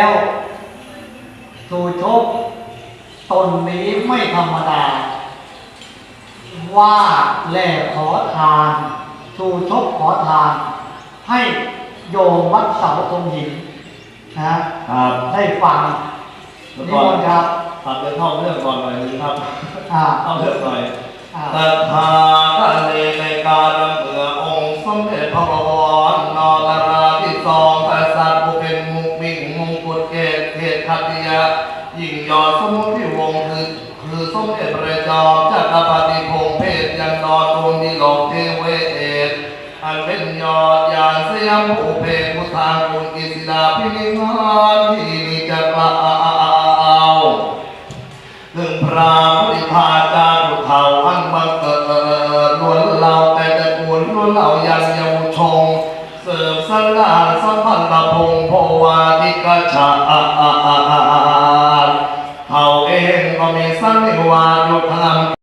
แล้วสู่ชกตนนี้ไม่ธรรมดา ว่าแหล่ขอทานสู่ชกขอทาน ให้โยมวัดเสาธงหินนะครับได้ฟังแล้วนิก่อมนนต์ครับตัดเรื่องท่องเรื่องก่อนหน่อยนึงครับอ่าท่องเรื่องหน่อยอ่าตัทธาทะเลในการลำเมื่อองค์สมเด็จพระบวรน ขัตติยะยิ่งยอดสมุทิวงคือคือสมเด็จพระจอมจักรพรรดิพงเพศยังนอนดวงดีหลกเทเวเอตอันเป็นยอดยานสยามผู้เพศผู้ทางคุณกิศิลาพินิมานที่นี่จะกล่าวถึงพระพุทธพาจารุเทาอันบังเกิดล้วนเราแต่ตะกูลล้วนเรายังเยาวชงเสริมสลาสัมพันธพง เขาเองก็มีสันนิวาสยุทธธรรม